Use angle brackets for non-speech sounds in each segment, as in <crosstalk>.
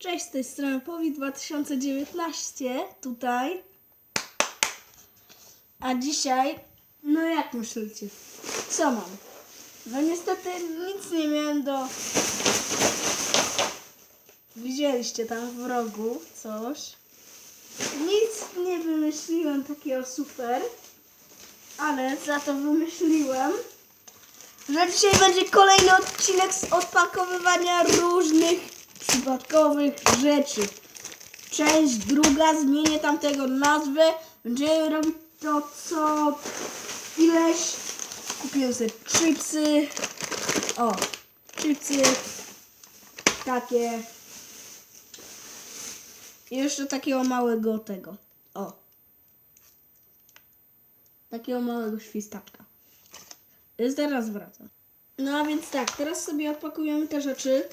Cześć, z tej strony Powi 2019 tutaj. A dzisiaj, no jak myślicie, co mam? No niestety nic nie miałem do... Widzieliście tam w rogu coś. Nic nie wymyśliłem takiego super, ale za to wymyśliłem, że dzisiaj będzie kolejny odcinek z odpakowywania różnych przypadkowych rzeczy. Część druga, zmienię tamtego nazwę. Będziemy robić to co ileś. Kupiłem sobie chipsy. O, chipsy. Takie. I jeszcze takiego małego tego. O. Takiego małego świstaczka. Zaraz wracam. No a więc tak, teraz sobie odpakujemy te rzeczy.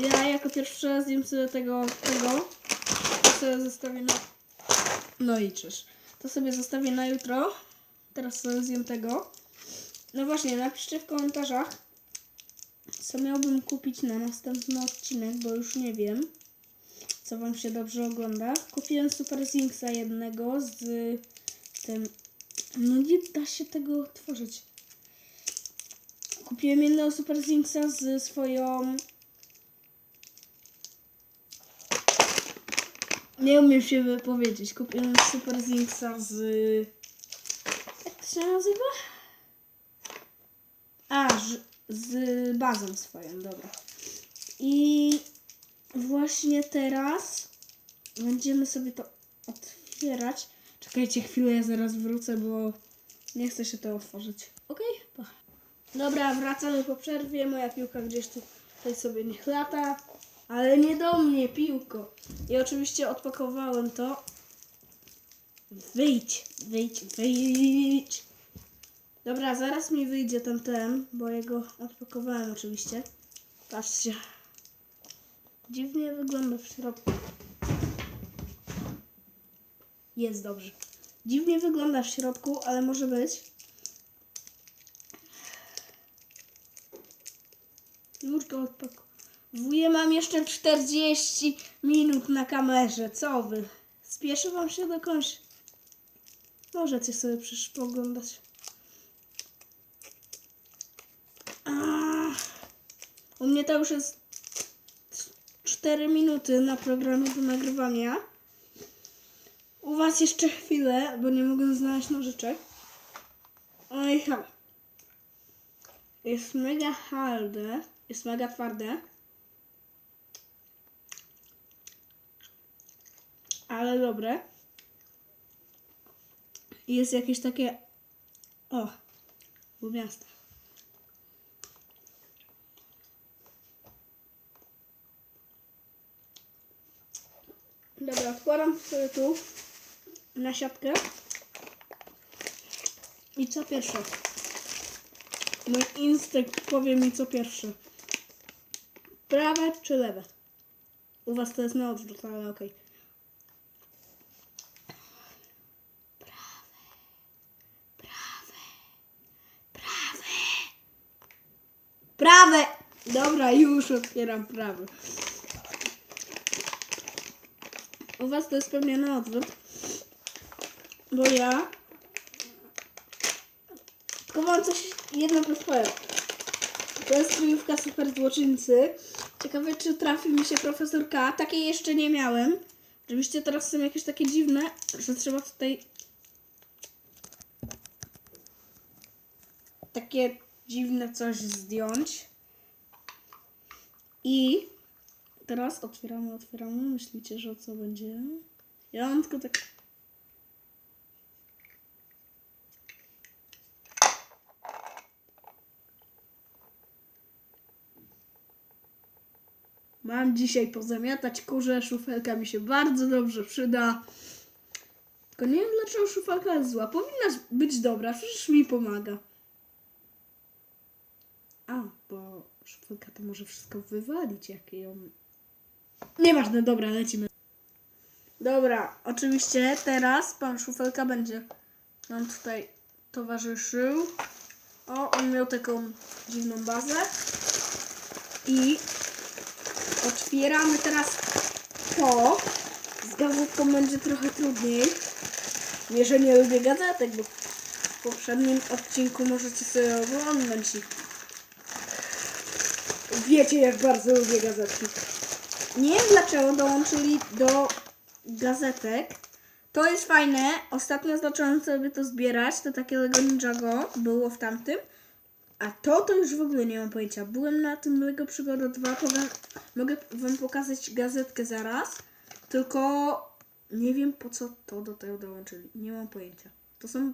Ja jako pierwszy zjem sobie tego, tego. To sobie zostawię na... No i czyż. To sobie zostawię na jutro. Teraz sobie zjem tego. No właśnie, napiszcie w komentarzach, co miałbym kupić na następny odcinek, bo już nie wiem, co wam się dobrze ogląda. Kupiłem Super Zinksa jednego z tym... No nie da się tego otworzyć. Kupiłem jednego Super Zinksa z swoją Nie umiem się wypowiedzieć. Kupiłem Super Zinksa z... Jak to się nazywa? A, z bazą swoją, dobra. I właśnie teraz będziemy sobie to otwierać. Czekajcie chwilę, ja zaraz wrócę, bo nie chce się to otworzyć. Okej? Pa. Dobra, wracamy po przerwie. Moja piłka gdzieś tu tutaj sobie niech lata. Ale nie do mnie, piłko. I oczywiście odpakowałem to. Wyjdź, wyjdź, wyjdź. Dobra, zaraz mi wyjdzie ten ten, bo ja go odpakowałem oczywiście. Patrzcie. Dziwnie wygląda w środku. Jest dobrze. Dziwnie wygląda w środku, ale może być. Już go odpakowuję. Mam jeszcze 40 minut na kamerze. Co wy? Spieszy wam się do końca. Możecie sobie przecież poglądać. U mnie to już jest 4 minuty na programie do nagrywania. U was jeszcze chwilę, bo nie mogę znaleźć nożyczek. Oj, ha. Jest mega harde. Jest mega twarde. Ale dobre. Jest jakieś takie... O, miasta. Dobra, wkładam sobie tu na siatkę. I co pierwsze? Mój instynkt powie mi co pierwsze. Prawe czy lewe? U was to jest na odwrót, ale okej. Prawe! Dobra, już otwieram prawe. U was to jest pewnie na odwrót. Bo ja... Tylko mam coś, jedno podpowiem. To jest kryjówka super złoczyńcy. Ciekawe, czy trafi mi się profesor K. Takiej jeszcze nie miałem. Oczywiście teraz są jakieś takie dziwne, że trzeba tutaj... Takie dziwne coś zdjąć. I teraz otwieramy, otwieramy. Myślicie, że co będzie? Ja mam tylko tak... Mam dzisiaj pozamiatać kurze, szufelka mi się bardzo dobrze przyda. Tylko nie wiem dlaczego szufelka jest zła. Powinna być dobra, przecież mi pomaga. A, bo szufelka to może wszystko wywalić, jak ją... Nieważne, dobra, lecimy. Dobra, oczywiście teraz pan szufelka będzie nam tutaj towarzyszył. O, on miał taką dziwną bazę. I Otwieramy teraz to. Z gazetką będzie trochę trudniej. Nie, nie lubię gazetek, bo w poprzednim odcinku możecie sobie oglądać wiecie jak bardzo lubię gazetki. Nie wiem dlaczego dołączyli do gazetek. To jest fajne. Ostatnio zacząłem sobie to zbierać. To takie Lego Ninjago było w tamtym. A to to już w ogóle nie mam pojęcia. Byłem na tym Lego Przygoda 2. Poga- mogę wam pokazać gazetkę zaraz. Tylko nie wiem po co to do tego dołączyli. Nie mam pojęcia. To są.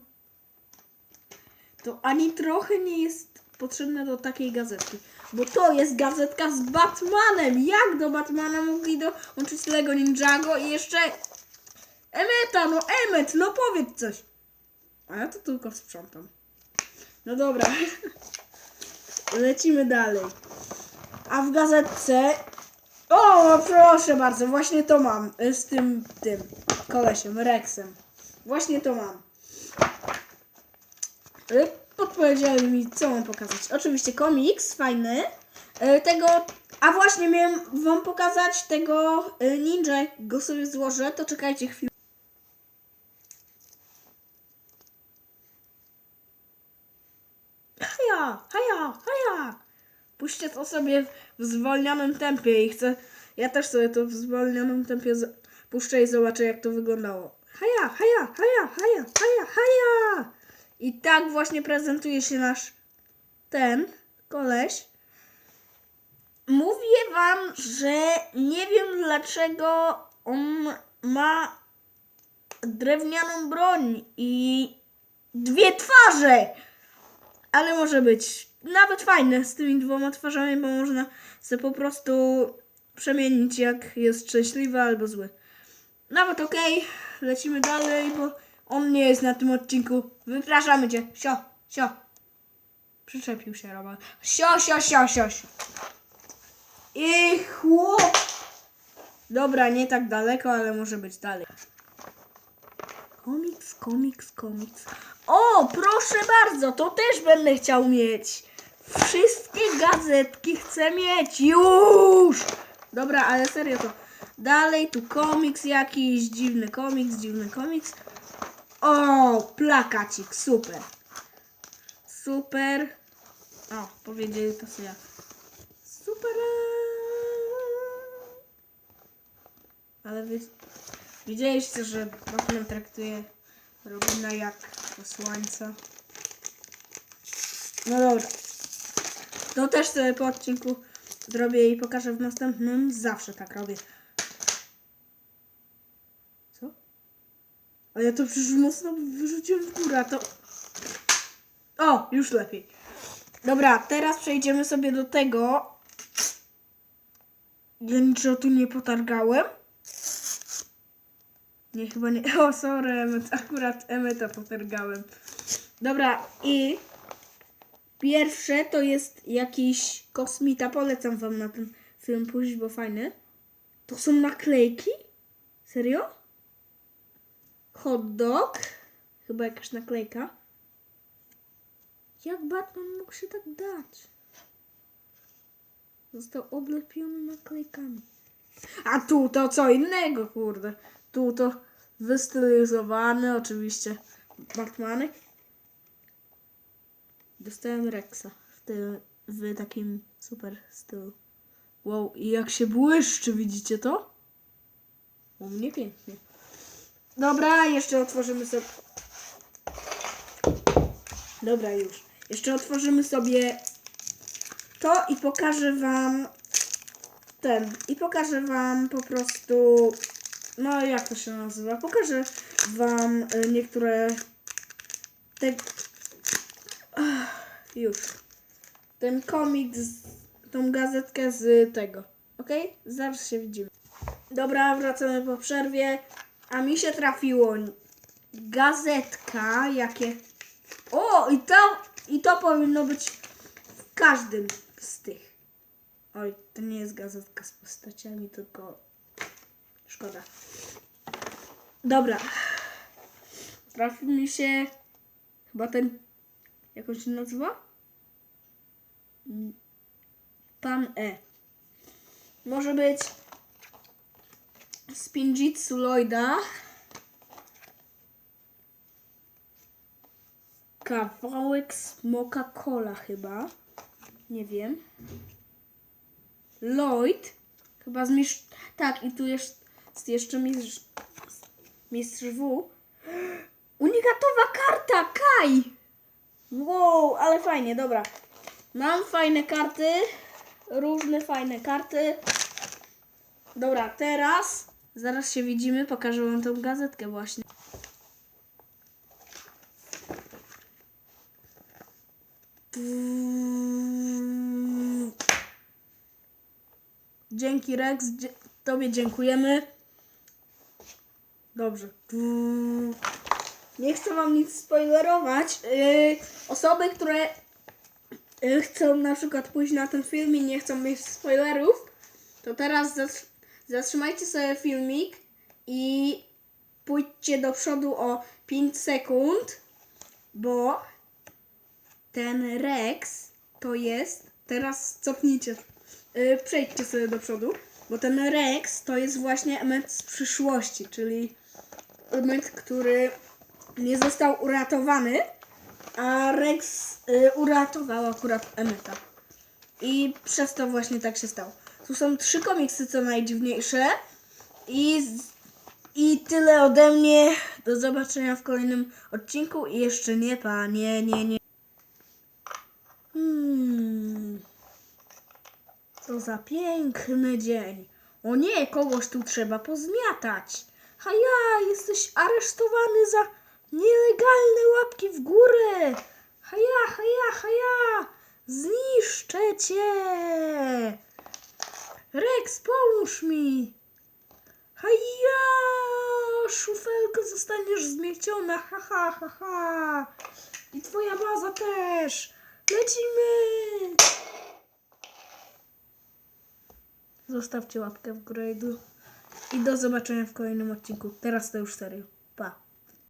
To ani trochę nie jest potrzebne do takiej gazetki. Bo to jest gazetka z Batmanem. Jak do Batmana mogli dołączyć Lego Ninjago i jeszcze. Emeta, no Emet, no powiedz coś. A ja to tylko sprzątam. No dobra. <laughs> Lecimy dalej. A w gazetce. O, proszę bardzo, właśnie to mam. y, Z tym, tym kolesiem, Rexem. Właśnie to mam. Y, Podpowiedzieli mi, co mam pokazać. Oczywiście komiks, fajny. Y, Tego. A właśnie miałem wam pokazać tego y, ninja. Go sobie złożę, to czekajcie chwilę. Haja, haja, haja. Puśćcie to sobie w zwolnionym tempie i chcę. Ja też sobie to w zwolnionym tempie puszczę i zobaczę, jak to wyglądało. Haja, haja, haja, haja, haja, haja. I tak właśnie prezentuje się nasz ten koleś. Mówię wam, że nie wiem dlaczego on ma drewnianą broń i dwie twarze. Ale może być nawet fajne z tymi dwoma twarzami, bo można sobie po prostu przemienić jak jest szczęśliwy albo zły. Nawet okej, lecimy dalej, bo on nie jest na tym odcinku. Wypraszamy cię. Sio, sio. Przyczepił się Roman. Sio, sio, sio, sio, sio. I chłop. Dobra, nie tak daleko, ale może być dalej. Komiks, komiks, komiks. O, proszę bardzo, to też będę chciał mieć. Wszystkie gazetki chcę mieć. Już! Dobra, ale serio to. Dalej tu komiks jakiś, dziwny komiks, dziwny komiks. O, plakacik, super. Super. O, powiedzieli to sobie. Super. Ale wy, widzieliście, że Batman traktuje Robina jak posłańca. No dobra. To też sobie po odcinku zrobię i pokażę w następnym. Zawsze tak robię. Co? A ja to przecież mocno wyrzuciłem w górę, to... O, już lepiej. Dobra, teraz przejdziemy sobie do tego. Ja niczego tu nie potargałem. Nie, chyba nie. <laughs> O, sorry, Emmet. Akurat Emmeta potargałem. Dobra, i pierwsze to jest jakiś kosmita. Polecam wam na ten film pójść, bo fajny. To są naklejki? Serio? Hot dog. Chyba jakaś naklejka. Jak Batman mógł się tak dać? Został oblepiony naklejkami. A tu to co innego, kurde. Tu to wystylizowany, oczywiście Batmanek. Dostałem Rexa w, tym, w takim super stylu. Wow, i jak się błyszczy, widzicie to? U mnie pięknie. Dobra, jeszcze otworzymy sobie. Dobra, już. Jeszcze otworzymy sobie to i pokażę wam ten. I pokażę wam po prostu. No, jak to się nazywa? Pokażę wam y, niektóre. Te. Ach, już. Ten komiks, tą gazetkę z tego. Ok? Zaraz się widzimy. Dobra, wracamy po przerwie. A mi się trafiło gazetka, jakie. O, i to, i to powinno być w każdym z tych. Oj, to nie jest gazetka z postaciami, tylko szkoda. Dobra. Trafił mi się chyba ten, jak on się nazywa? Mm, Pan E. Może być Spinjitsu Lloyda. Kawałek smoka cola chyba. Nie wiem. Lloyd. Chyba z mistrz... Tak, i tu jest, jest jeszcze mistrz... Mistrz W. <gasps> Unikatowa karta! Kaj! Wow, ale fajnie, dobra. Mam fajne karty. Różne fajne karty. Dobra, teraz zaraz się widzimy, pokażę wam tą gazetkę właśnie. Dzięki Rex, tobie dziękujemy. Dobrze. Nie chcę wam nic spoilerować. Yy, osoby, które yy, chcą na przykład pójść na ten film i nie chcą mieć spoilerów, to teraz zatrzymajcie sobie filmik i pójdźcie do przodu o 5 sekund, bo ten Rex to jest. Teraz cofnijcie. Yy, przejdźcie sobie do przodu, bo ten Rex to jest właśnie element z przyszłości, czyli element, który nie został uratowany, a Rex y, uratował akurat Emeta. I przez to właśnie tak się stało. Tu są trzy komiksy, co najdziwniejsze. I, I tyle ode mnie. Do zobaczenia w kolejnym odcinku. I jeszcze nie, panie, nie, nie. Hmm. Co za piękny dzień. O nie, kogoś tu trzeba pozmiatać. Haja, jesteś aresztowany za nielegalne łapki w górę. Haja, haja, haja. Zniszczę cię. Rex, pomóż mi. Haja, szufelko, zostaniesz zmieciona. Ha, ha, ha, ha. I twoja baza też. Lecimy. Zostawcie łapkę w górę i do, zobaczenia w kolejnym odcinku. Teraz to już serio.